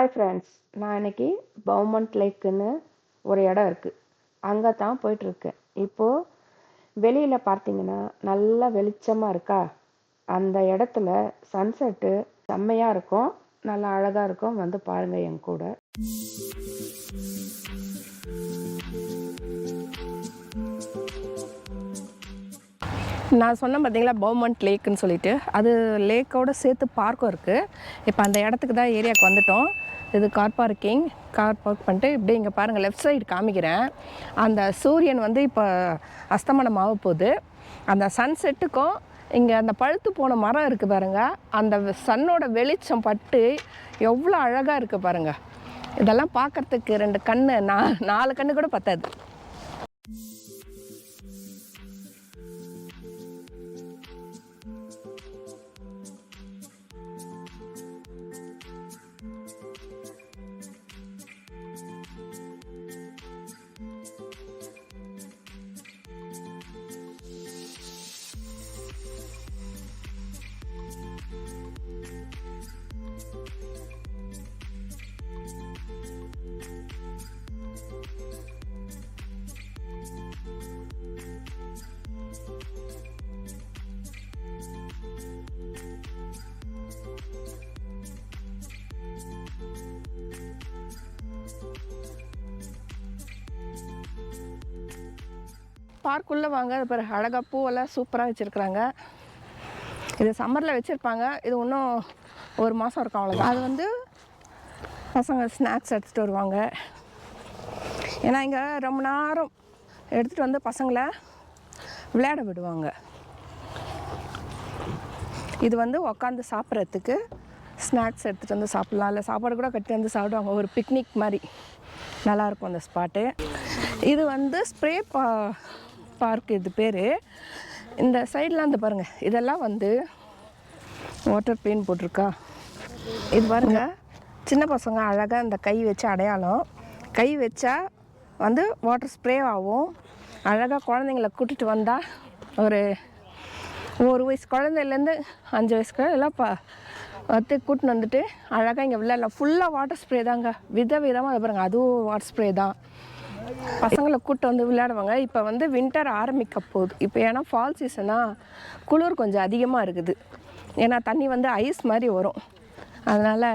Hi friends நான் இன்னைக்கு பவுமண்ட் லேக்குன்னு ஒரு இடம் இருக்குது அங்கே தான் போயிட்டுருக்கேன். இப்போது வெளியில் பார்த்தீங்கன்னா நல்லா வெளிச்சமாக இருக்கா? அந்த இடத்துல சன்செட்டு செம்மையாக இருக்கும். நல்லா அழகாக இருக்கும். வந்து பாருங்கள் என் கூட. நான் சொன்னேன் பார்த்தீங்களா பவுமண்ட் லேக்குன்னு சொல்லிட்டு. அது லேக்கோட சேர்த்து பார்க்கும் இருக்குது இப்போ அந்த இடத்துக்கு தான் ஏரியாவுக்கு வந்துட்டோம். இது கார் பார்க்கிங் கார் பார்க் பண்ணிட்டு இப்படி இங்கே பாருங்கள் லெஃப்ட் சைடு காமிக்கிறேன். அந்த சூரியன் வந்து இப்போ அஸ்தமனம் ஆக போகுது. அந்த சன்செட்டுக்கும் இங்கே அந்த பழுத்து போன மரம் இருக்குது பாருங்கள் அந்த சன்னோட வெளிச்சம் பட்டு எவ்வளோ அழகாக இருக்குது பாருங்கள் இதெல்லாம் பார்க்கறதுக்கு ரெண்டு கண்ணு நா நாலு கண்ணு கூட பத்தாது. பார்க்குள்ளே வாங்க. அது பாரு அழகாக பூவெல்லாம் சூப்பராக வச்சுருக்குறாங்க. இது சம்மரில் வச்சுருப்பாங்க. இது இன்னும் ஒரு மாதம் இருக்கும் அவ்வளோதான் அது வந்து பசங்க ஸ்நாக்ஸ் எடுத்துகிட்டு வருவாங்க. ஏன்னா இங்கே ரொம்ப நேரம் எடுத்துகிட்டு வந்து பசங்களை விளையாட விடுவாங்க. இது வந்து உக்காந்து சாப்பிட்றதுக்கு ஸ்நாக்ஸ் எடுத்துகிட்டு வந்து சாப்பிட்லாம். இல்லை சாப்பாடு கூட கட்டி வந்து சாப்பிடுவாங்க. ஒரு பிக்னிக் மாதிரி. நல்லாயிருக்கும் அந்த ஸ்பாட்டு இது வந்து ஸ்ப்ரே பா பார்க் இது பேர். இந்த சைட்லாம் வந்து பாருங்கள் இதெல்லாம் வந்து வாட்டர் பெயின் போட்டிருக்கா. இது பாருங்க சின்ன பசங்க அழகாக இந்த கை வச்சு அடையாளம். கை வச்சா வந்து வாட்டர் ஸ்ப்ரே ஆகும். அழகாக குழந்தைங்கள கூட்டிகிட்டு வந்தால் ஒரு ஒரு வயசு குழந்தையிலேருந்து அஞ்சு வயசுக்கு எல்லாம் ப வந்து கூட்டின்னு வந்துட்டு அழகாக இங்கே விளையாடலாம் ஃபுல்லாக வாட்டர் ஸ்ப்ரே தாங்க. வித விதமாக அதை பாருங்க அதுவும் வாட்டர் ஸ்ப்ரே தான். பசங்களை கூட்டு வந்து விளையாடுவாங்க. இப்போ வந்து வின்டர் ஆரம்பிக்க போகுது. இப்போ ஏன்னா ஃபால் சீசனாக குளிர் கொஞ்சம் அதிகமாக இருக்குது. ஏன்னா தண்ணி வந்து ஐஸ் மாதிரி வரும். அதனால்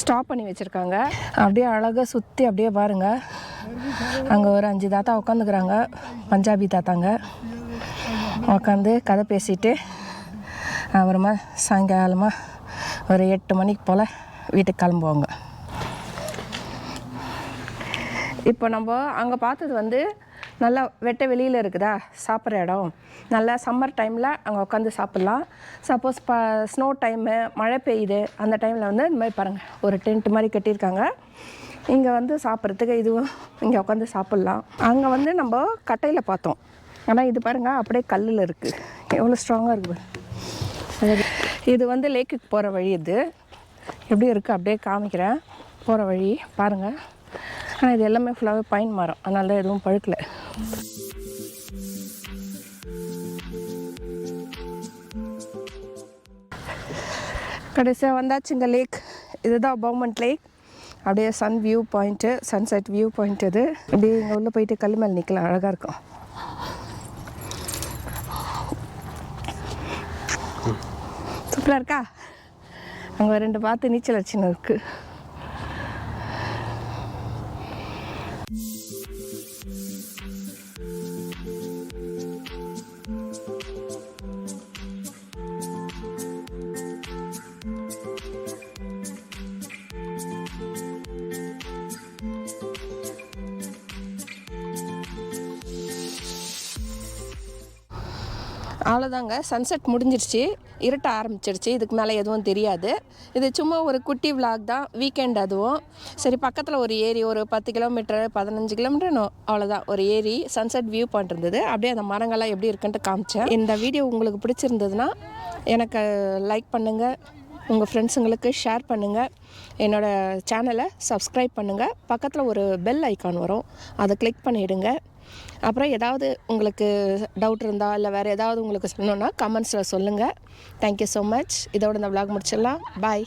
ஸ்டாப் பண்ணி வச்சுருக்காங்க. அப்படியே அழகாக சுற்றி அப்படியே பாருங்கள் அங்கே ஒரு அஞ்சு தாத்தா உட்காந்துக்கிறாங்க பஞ்சாபி தாத்தாங்க. உட்காந்து கதை பேசிட்டு அப்புறமா சாயங்காலமாக ஒரு எட்டு மணிக்கு போல் வீட்டுக்கு கிளம்புவாங்க. இப்போ நம்ம அங்கே பார்த்தது வந்து நல்லா வெட்ட வெளியில் இருக்குதா? சாப்பிட்ற இடம். நல்லா சம்மர் டைமில் அங்கே உட்காந்து சாப்பிட்லாம். சப்போஸ் ப ஸ்னோ டைமு மழை பெய்யுது. அந்த டைமில் வந்து இந்த மாதிரி பாருங்கள் ஒரு டென்ட் மாதிரி கட்டியிருக்காங்க. இங்கே வந்து சாப்பிட்றதுக்கு இதுவும் இங்கே உட்காந்து சாப்பிட்லாம். அங்கே வந்து நம்ம கட்டையில் பார்த்தோம். ஆனால் இது பாருங்கள் அப்படியே கல்லில் இருக்குது எவ்வளோ ஸ்ட்ராங்காக இருக்குது இது வந்து லேக்குக்கு போகிற வழி இது. எப்படி இருக்குது அப்படியே காமிக்கிறேன். போகிற வழி பாருங்கள் ஆனால் இது எல்லாமே ஃபுல்லாகவே பைன் மரம். அதனால தான் எதுவும் பழுக்கலை. கடைசியாக வந்தாச்சுங்க லேக் இதுதான் பவுமண்ட் லேக் அப்படியே sun view point sunset view point இது. அப்படியே இங்கே உள்ளே போயிட்டு கல் மேலே நிற்கலாம் அழகாக இருக்கும். சூப்பராக இருக்கா? அங்கே ரெண்டு பார்த்து நீச்சல் அடிச்சுன்னு இருக்குது அவ்வளோதாங்க சன்செட் முடிஞ்சிருச்சு. இருட்ட ஆரம்பிச்சிருச்சு. இதுக்கு மேலே எதுவும் தெரியாது. இது சும்மா ஒரு குட்டி விளாக் தான். வீக்கெண்ட் அதுவும். சரி பக்கத்தில் ஒரு ஏரி ஒரு பத்து கிலோமீட்டர் பதினஞ்சு கிலோமீட்டர் அவ்வளோதான் ஒரு ஏரி சன்செட் வியூ பாயிண்ட் இருந்தது. அப்படியே அந்த மரங்கள்லாம் எப்படி இருக்குன்ட்டு காமிச்சேன். இந்த வீடியோ உங்களுக்கு பிடிச்சிருந்ததுன்னா எனக்கு லைக் பண்ணுங்கள் உங்கள் ஃப்ரெண்ட்ஸுங்களுக்கு ஷேர் பண்ணுங்கள் என்னோடய சேனலை சப்ஸ்கிரைப் பண்ணுங்கள் பக்கத்தில் ஒரு பெல் ஐக்கான் வரும். அதை கிளிக் பண்ணிவிடுங்க அப்புறம் ஏதாவது உங்களுக்கு டவுட் இருந்தால் இல்லை வேறு ஏதாவது உங்களுக்கு சொல்லணுன்னா கமெண்ட்ஸில் சொல்லுங்கள் தேங்க்யூ ஸோ மச் இதோட இந்த விளாக் முடிச்சிடலாம். பாய்